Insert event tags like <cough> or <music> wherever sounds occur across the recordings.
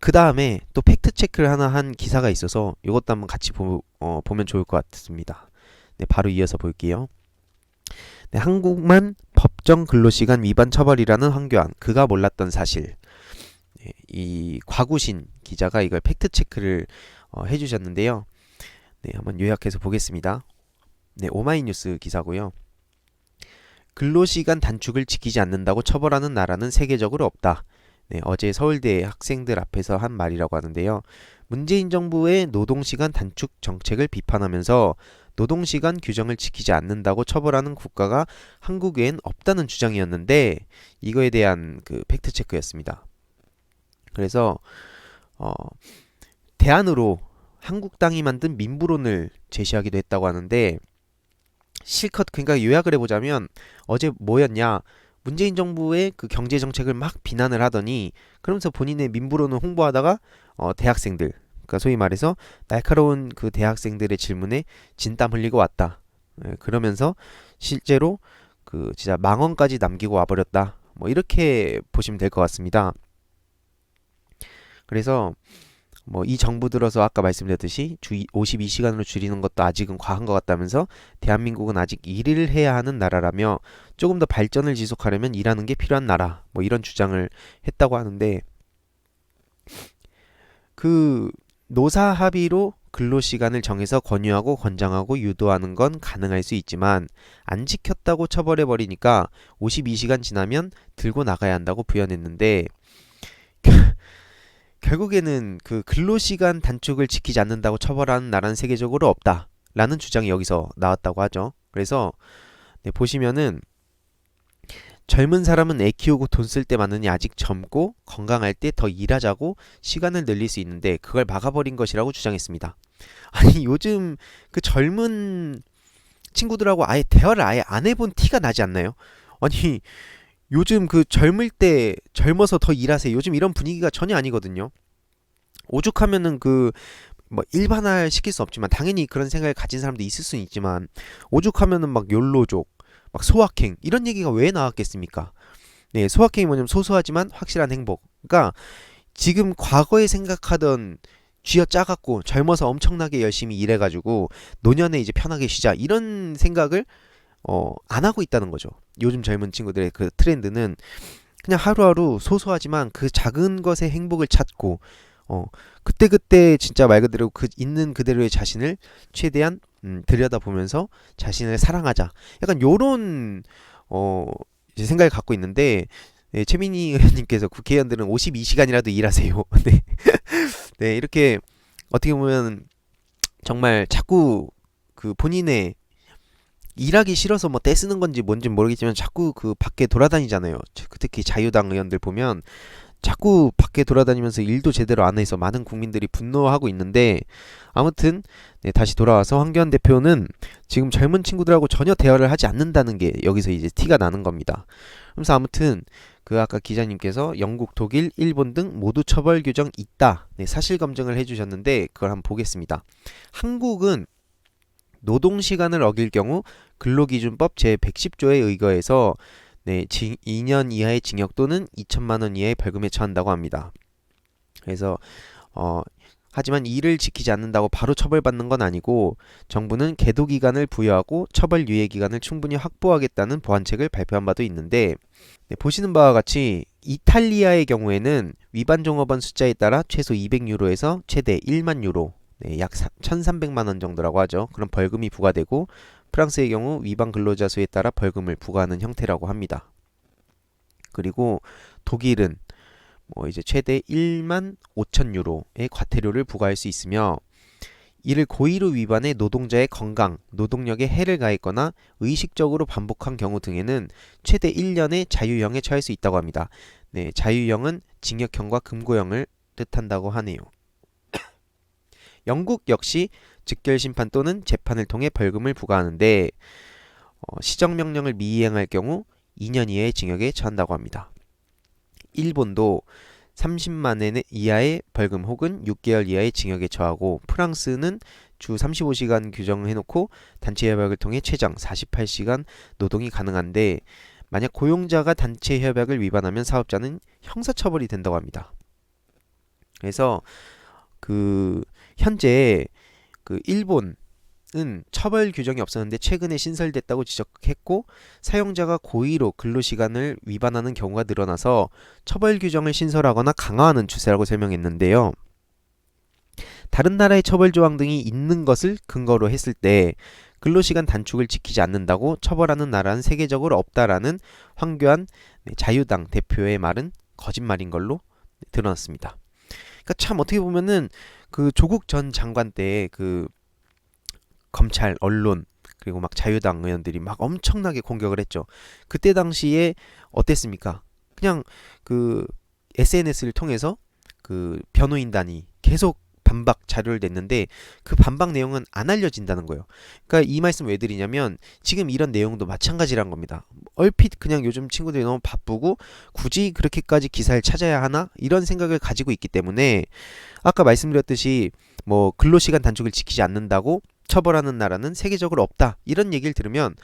그 다음에 또 팩트 체크를 하나 한 기사가 있어서 이것도 한번 같이 보, 어, 보면 좋을 것 같습니다. 네, 바로 이어서 볼게요. 네, 한국만 법정 근로시간 위반 처벌이라는 황교안 그가 몰랐던 사실. 네, 이 과구신 기자가 이걸 팩트 체크를 어, 해주셨는데요. 네, 한번 요약해서 보겠습니다. 네, 오마이뉴스 기사고요. 근로시간 단축을 지키지 않는다고 처벌하는 나라는 세계적으로 없다. 네, 어제 서울대 학생들 앞에서 한 말이라고 하는데요. 문재인 정부의 노동시간 단축 정책을 비판하면서 노동시간 규정을 지키지 않는다고 처벌하는 국가가 한국 외엔 없다는 주장이었는데 이거에 대한 그 팩트 체크였습니다. 그래서 어, 대안으로 한국당이 만든 민부론을 제시하기도 했다고 하는데 실컷 그러니까 요약을 해보자면 어제 뭐였냐 문재인 정부의 그 경제 정책을 막 비난을 하더니 그러면서 본인의 민부론을 홍보하다가 어, 대학생들 그러니까 소위 말해서 날카로운 그 대학생들의 질문에 진땀 흘리고 왔다. 예, 그러면서 실제로 그 진짜 망언까지 남기고 와버렸다. 뭐 이렇게 보시면 될 것 같습니다. 그래서 뭐 이 정부 들어서 아까 말씀드렸듯이 주 52시간으로 줄이는 것도 아직은 과한 것 같다면서 대한민국은 아직 일을 해야 하는 나라라며 조금 더 발전을 지속하려면 일하는 게 필요한 나라 뭐 이런 주장을 했다고 하는데 그 노사 합의로 근로 시간을 정해서 권유하고 권장하고 유도하는 건 가능할 수 있지만 안 지켰다고 처벌해 버리니까 52시간 지나면 들고 나가야 한다고 부연했는데 결국에는 그 근로시간 단축을 지키지 않는다고 처벌하는 나라는 세계적으로 없다 라는 주장이 여기서 나왔다고 하죠. 그래서 네, 보시면은 젊은 사람은 애 키우고 돈 쓸 때 많으니 아직 젊고 건강할 때 더 일하자고 시간을 늘릴 수 있는데 그걸 막아버린 것이라고 주장했습니다. <laughs> 아니 요즘 그 젊은 친구들하고 아예 대화를 아예 안 해본 티가 나지 않나요? 아니 요즘 그 젊을 때 젊어서 더 일하세요. 요즘 이런 분위기가 전혀 아니거든요. 오죽하면은 그 뭐 일반화 시킬 수 없지만 당연히 그런 생각을 가진 사람도 있을 수는 있지만 오죽하면은 막 욜로족 막 소확행 이런 얘기가 왜 나왔겠습니까? 네, 소확행이 뭐냐면 소소하지만 확실한 행복. 그러니까 지금 과거에 생각하던 쥐어 짜갖고 젊어서 엄청나게 열심히 일해가지고 노년에 이제 편하게 쉬자 이런 생각을 어, 안 하고 있다는 거죠. 요즘 젊은 친구들의 그 트렌드는 그냥 하루하루 소소하지만 그 작은 것의 행복을 찾고 어, 그때그때 진짜 말 그대로 그 있는 그대로의 자신을 최대한 음, 들여다보면서 자신을 사랑하자. 약간 요런 어, 이제 생각을 갖고 있는데 네, 최민희 <laughs> 의원님께서 국회의원들은 52시간이라도 일하세요. <laughs> 네. 네, 이렇게 어떻게 보면 정말 자꾸 그 본인의 일하기 싫어서 뭐 떼쓰는 건지 뭔지 모르겠지만 자꾸 그 밖에 돌아다니잖아요. 특히 자유당 의원들 보면 자꾸 밖에 돌아다니면서 일도 제대로 안 해서 많은 국민들이 분노하고 있는데 아무튼 네, 다시 돌아와서 황교안 대표는 지금 젊은 친구들하고 전혀 대화를 하지 않는다는 게 여기서 이제 티가 나는 겁니다. 그래서 아무튼 그 아까 기자님께서 영국, 독일, 일본 등 모두 처벌 규정 있다. 네, 사실 검증을 해주셨는데 그걸 한번 보겠습니다. 한국은 노동 시간을 어길 경우 근로기준법 제 110조에 의거해서 네, 2년 이하의 징역 또는 2천만 원 이하의 벌금에 처한다고 합니다. 그래서 어 하지만 이를 지키지 않는다고 바로 처벌받는 건 아니고 정부는 계도 기간을 부여하고 처벌 유예 기간을 충분히 확보하겠다는 보완책을 발표한 바도 있는데 네, 보시는 바와 같이 이탈리아의 경우에는 위반 종업원 숫자에 따라 최소 200유로에서 최대 1만 유로 네, 약 1,300만 원 정도라고 하죠. 그런 벌금이 부과되고 프랑스의 경우 위반 근로자 수에 따라 벌금을 부과하는 형태라고 합니다. 그리고 독일은 뭐 이제 최대 1만 5천 유로의 과태료를 부과할 수 있으며 이를 고의로 위반해 노동자의 건강, 노동력에 해를 가했거나 의식적으로 반복한 경우 등에는 최대 1년의 자유형에 처할 수 있다고 합니다. 네, 자유형은 징역형과 금고형을 뜻한다고 하네요. 영국 역시 즉결 심판 또는 재판을 통해 벌금을 부과하는데 어, 시정 명령을 미이행할 경우 2년 이하의 징역에 처한다고 합니다. 일본도 30만 엔 이하의 벌금 혹은 6개월 이하의 징역에 처하고 프랑스는 주 35시간 규정을 해놓고 단체 협약을 통해 최장 48시간 노동이 가능한데 만약 고용자가 단체 협약을 위반하면 사업자는 형사처벌이 된다고 합니다. 그래서 그 현재 그 일본은 처벌 규정이 없었는데 최근에 신설됐다고 지적했고 사용자가 고의로 근로시간을 위반하는 경우가 늘어나서 처벌 규정을 신설하거나 강화하는 추세라고 설명했는데요. 다른 나라의 처벌 조항 등이 있는 것을 근거로 했을 때 근로시간 단축을 지키지 않는다고 처벌하는 나라는 세계적으로 없다라는 황교안 네, 자유당 대표의 말은 거짓말인 걸로 드러났습니다. 그러니까 참 어떻게 보면은 그 조국 전 장관 때 그 검찰, 언론 그리고 막 자유당 의원들이 막 엄청나게 공격을 했죠. 그때 당시에 어땠습니까? 그냥 그 SNS를 통해서 그 변호인단이 계속 반박 자료를 냈는데 그 반박 내용은 안 알려진다는 거예요. 그러니까 이 말씀 왜 드리냐면 지금 이런 내용도 마찬가지란 겁니다. 얼핏 그냥 요즘 친구들이 너무 바쁘고 굳이 그렇게까지 기사를 찾아야 하나 이런 생각을 가지고 있기 때문에 아까 말씀드렸듯이 뭐 근로시간 단축을 지키지 않는다고 처벌하는 나라는 세계적으로 없다 이런 얘기를 들으면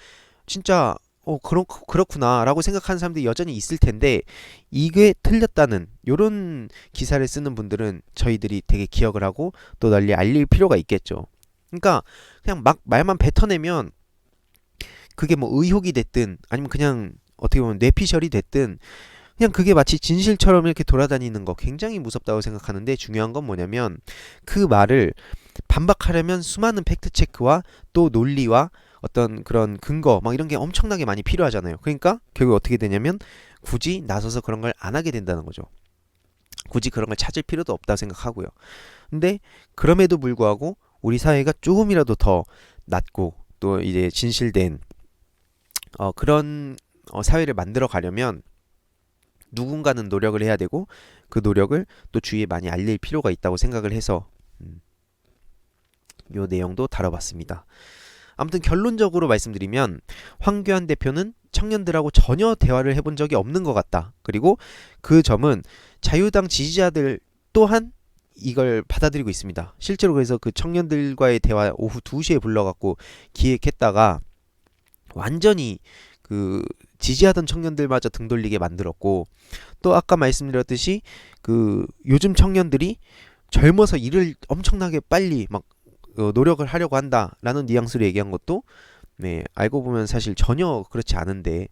진짜 어 그렇 그렇구나 라고 생각하는 사람들이 여전히 있을 텐데 이게 틀렸다는 요런 기사를 쓰는 분들은 저희들이 되게 기억을 하고 또 널리 알릴 필요가 있겠죠. 그러니까 그냥 막 말만 뱉어내면 그게 뭐 의혹이 됐든 아니면 그냥 어떻게 보면 뇌피셜이 됐든 그냥 그게 마치 진실처럼 이렇게 돌아다니는 거 굉장히 무섭다고 생각하는데 중요한 건 뭐냐면 그 말을 반박하려면 수많은 팩트 체크와 또 논리와 어떤 그런 근거 막 이런 게 엄청나게 많이 필요하잖아요. 그러니까 결국 어떻게 되냐면 굳이 나서서 그런 걸 안 하게 된다는 거죠. 굳이 그런 걸 찾을 필요도 없다 생각하고요. 근데 그럼에도 불구하고 우리 사회가 조금이라도 더 낫고 또 이제 진실된 어 그런 어 사회를 만들어 가려면 누군가는 노력을 해야 되고 그 노력을 또 주위에 많이 알릴 필요가 있다고 생각을 해서 음, 요 내용도 다뤄봤습니다. 아무튼 결론적으로 말씀드리면 황교안 대표는 청년들하고 전혀 대화를 해본 적이 없는 것 같다. 그리고 그 점은 자유당 지지자들 또한 이걸 받아들이고 있습니다. 실제로 그래서 그 청년들과의 대화 오후 2시에 불러갖고 기획했다가 완전히 그 지지하던 청년들마저 등 돌리게 만들었고 또 아까 말씀드렸듯이 그 요즘 청년들이 젊어서 일을 엄청나게 빨리 막 어, 노력을 하려고 한다라는 뉘앙스로 얘기한 것도 네, 알고 보면 사실 전혀 그렇지 않은데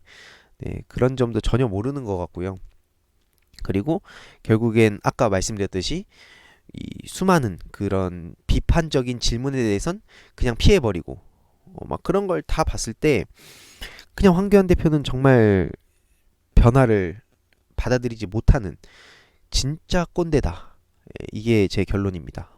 네, 그런 점도 전혀 모르는 것 같고요. 그리고 결국엔 아까 말씀드렸듯이 이 수많은 그런 비판적인 질문에 대해선 그냥 피해버리고 어, 막 그런 걸 다 봤을 때 그냥 황교안 대표는 정말 변화를 받아들이지 못하는 진짜 꼰대다. 예, 이게 제 결론입니다.